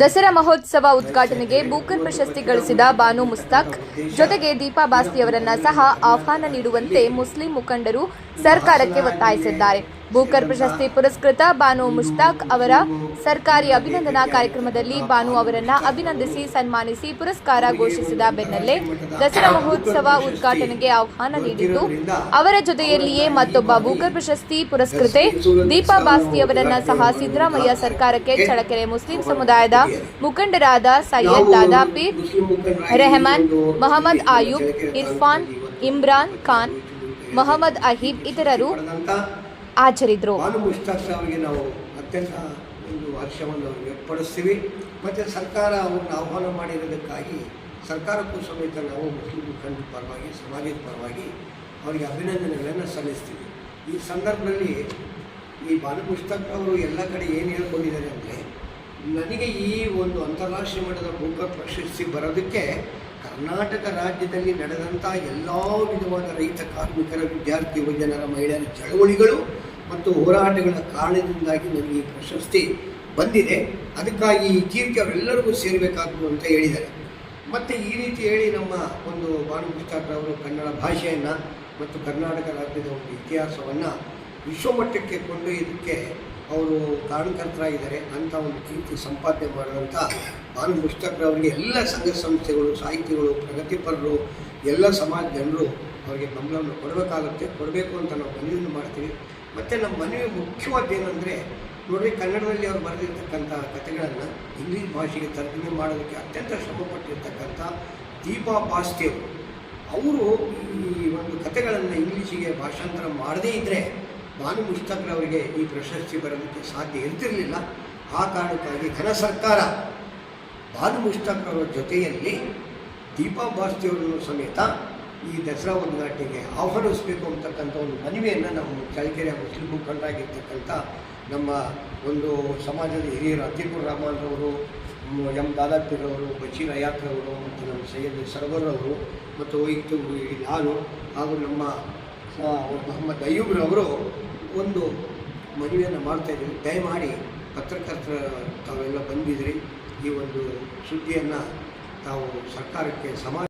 ದಸರಾ ಮಹೋತ್ಸವ ಉದ್ಘಾಟನೆಗೆ ಬೂಕರ್ ಪ್ರಶಸ್ತಿ ಗಳಿಸಿದ ಬಾನು ಮುಸ್ತಾಕ್. ಜೊತೆಗೆ ದೀಪಾ ಬಾಸ್ತಿಯವರನ್ನ ಸಹ ಆಹ್ವಾನ ನೀಡುವಂತೆ ಮುಸ್ಲಿಂ ಮುಖಂಡರು ಸರ್ಕಾರಕ್ಕೆ ಒತ್ತಾಯಿಸಿದ್ದಾರೆ. ಬೂಕರ್ ಪ್ರಶಸ್ತಿ ಪುರಸ್ಕೃತ ಬಾನು ಮುಷ್ತಾಕ್ ಅವರ ಸರ್ಕಾರಿ ಅಭಿನಂದನಾ ಕಾರ್ಯಕ್ರಮದಲ್ಲಿ ಬಾನು ಅವರನ್ನ ಅಭಿನಂದಿಸಿ ಸನ್ಮಾನಿಸಿ ಪುರಸ್ಕಾರ ಘೋಷಿಸಿದ ಬೆನ್ನಲ್ಲೇ ದಸರಾ ಮಹೋತ್ಸವ ಉದ್ಘಾಟನೆಗೆ ಆಹ್ವಾನ ನೀಡಿದ್ದು, ಅವರ ಜೊತೆಯಲ್ಲಿಯೇ ಮತ್ತೊಬ್ಬ ಭೂಕರ್ ಪ್ರಶಸ್ತಿ ಪುರಸ್ಕೃತೆ ದೀಪಾ ಬಾಸ್ತಿ ಅವರನ್ನು ಸಹ ಸಿದ್ದರಾಮಯ್ಯ ಸರ್ಕಾರಕ್ಕೆ ಚಳಕೆರೆ ಮುಸ್ಲಿಂ ಸಮುದಾಯದ ಮುಖಂಡರಾದ ಸೈಯದ್ ದಾದಾ ಪೀರ್, ರೆಹಮಾನ್, ಮೊಹಮ್ಮದ್ ಆಯೂಬ್, ಇರ್ಫಾನ್, ಇಮ್ರಾನ್ ಖಾನ್, ಮೊಹಮ್ಮದ್ ಅಹೀಬ್ ಇತರರು ಬಾನು ಅವರಿಗೆ ನಾವು ಅತ್ಯಂತ ಒಂದು ಹರ್ಷವನ್ನು ಅವರಿಗೆ ವ್ಯಕ್ತಪಡಿಸ್ತೀವಿ. ಮತ್ತು ಸರ್ಕಾರ ಅವ್ರನ್ನ ಆಹ್ವಾನ ಮಾಡಿರೋದಕ್ಕಾಗಿ ಸರ್ಕಾರಕ್ಕೂ ಸಮೇತ ನಾವು ಮುಸ್ಲಿಂ ಮುಖಂಡ ಪರವಾಗಿ, ಸಮಾಜದ ಪರವಾಗಿ ಅವರಿಗೆ ಅಭಿನಂದನೆಗಳನ್ನು ಸಲ್ಲಿಸ್ತೀವಿ. ಈ ಸಂದರ್ಭದಲ್ಲಿ ಈ ಬಾನು ಅವರು ಎಲ್ಲ ಕಡೆ ಏನು ಹೇಳ್ಕೊಂಡಿದ್ದಾರೆ ಅಂದರೆ, ನನಗೆ ಈ ಒಂದು ಅಂತಾರಾಷ್ಟ್ರೀಯ ಮಟ್ಟದ ಮುಖ ಪ್ರಶಸ್ತಿ ಬರೋದಕ್ಕೆ ಕರ್ನಾಟಕ ರಾಜ್ಯದಲ್ಲಿ ನಡೆದಂಥ ಎಲ್ಲ ವಿಧವಾದ ರೈತ ಕಾರ್ಮಿಕರ, ವಿದ್ಯಾರ್ಥಿ, ಯುವಜನರ, ಮಹಿಳೆಯರ ಚಳವಳಿಗಳು ಮತ್ತು ಹೋರಾಟಗಳ ಕಾರಣದಿಂದಾಗಿ ನನಗೆ ಈ ಪ್ರಶಸ್ತಿ ಬಂದಿದೆ. ಅದಕ್ಕಾಗಿ ಈ ಕೀರ್ತಿ ಅವರೆಲ್ಲರಿಗೂ ಸೇರಬೇಕಾದ್ದು ಅಂತ ಹೇಳಿದ್ದಾರೆ. ಮತ್ತು ಈ ರೀತಿ ಹೇಳಿ ನಮ್ಮ ಒಂದು ಅವರು ಕನ್ನಡ ಭಾಷೆಯನ್ನು ಮತ್ತು ಕರ್ನಾಟಕ ರಾಜ್ಯದ ಒಂದು ಇತಿಹಾಸವನ್ನು ವಿಶ್ವಮಟ್ಟಕ್ಕೆ ಕೊಂಡೊಯ್ಯೋದಕ್ಕೆ ಅವರು ಕಾರಣಕರ್ತರಾಗಿದ್ದಾರೆ ಅಂತ ಒಂದು ಕೀರ್ತಿ ಸಂಪಾದನೆ ಮಾಡಿದಂಥ ಬಾನು ಮುಷ್ತಕ್ರವರಿಗೆ ಎಲ್ಲ ಸಂಘ ಸಂಸ್ಥೆಗಳು, ಸಾಹಿತಿಗಳು, ಪ್ರಗತಿಪರರು, ಎಲ್ಲ ಸಮಾಜ ಜನರು ಅವರಿಗೆ ಬೆಂಬಲವನ್ನು ಕೊಡಬೇಕಾಗುತ್ತೆ. ಕೊಡಬೇಕು ಅಂತ ನಾವು ಮನವಿಯನ್ನು ಮಾಡ್ತೀವಿ. ಮತ್ತು ನಮ್ಮ ಮನವಿ ಮುಖ್ಯವಾದ ಏನಂದರೆ ನೋಡಿ ಕನ್ನಡದಲ್ಲಿ ಅವರು ಬರೆದಿರ್ತಕ್ಕಂಥ ಕಥೆಗಳನ್ನು ಇಂಗ್ಲೀಷ್ ಭಾಷೆಗೆ ತರ್ಜಮೆ ಮಾಡೋದಕ್ಕೆ ಅತ್ಯಂತ ಶ್ರಮಪಟ್ಟಿರ್ತಕ್ಕಂಥ ದೀಪಾ ಪಾಸ್ತೇವ್ ಅವರು ಈ ಒಂದು ಕಥೆಗಳನ್ನು ಇಂಗ್ಲೀಷಿಗೆ ಭಾಷಾಂತರ ಮಾಡದೇ ಇದ್ದರೆ ಬಾನು ಮುಸ್ತಕ್ರವರಿಗೆ ಈ ಪ್ರಶಸ್ತಿ ಬರೋದಕ್ಕೆ ಸಾಧ್ಯ ಇರ್ತಿರಲಿಲ್ಲ. ಆ ಕಾರಣಕ್ಕಾಗಿ ಘನ ಸರ್ಕಾರ ಭಾನು ಮುಸ್ತಕ್ರವರ ಜೊತೆಯಲ್ಲಿ ದೀಪಾ ಭಾಸ್ತಿಯವರನ್ನು ಸಮೇತ ಈ ದಸರಾ ಉದ್ಘಾಟನೆಗೆ ಆಹ್ವಾನಿಸಬೇಕು ಅಂತಕ್ಕಂಥ ಒಂದು ಮನವಿಯನ್ನು ನಾವು ಚಳ್ಳಕೆರೆ ಮುಸ್ಲಿಂ ಮುಖಂಡರಾಗಿರ್ತಕ್ಕಂಥ ನಮ್ಮ ಒಂದು ಸಮಾಜದ ಹಿರಿಯರು ಅತೀಪುರ್ ರಹಮಾನ್ರವರು ಮ್, ಎಂ ದಾದಾಪಿರವರು ಬಚೀರ್ ಮತ್ತು ನಮ್ಮ ಸೈಯದ್ ಸರ್ವರ್ ಅವರು ಮತ್ತು ವೈಯಕ್ತಿಕ ನಾನು ಹಾಗೂ ನಮ್ಮ ಮೊಹಮ್ಮದ್ ಅಯ್ಯೂಬ್ರವರು ಒಂದು ಮನವಿಯನ್ನು ಮಾಡ್ತಾ ಇದ್ದೀವಿ. ದಯಮಾಡಿ ಪತ್ರಕರ್ತರ ತಾವೆಲ್ಲ ಬಂದಿದ್ರಿ. ಈ ಒಂದು ಸುದ್ದಿಯನ್ನು ತಾವು ಸರ್ಕಾರಕ್ಕೆ ಸಮಾಜ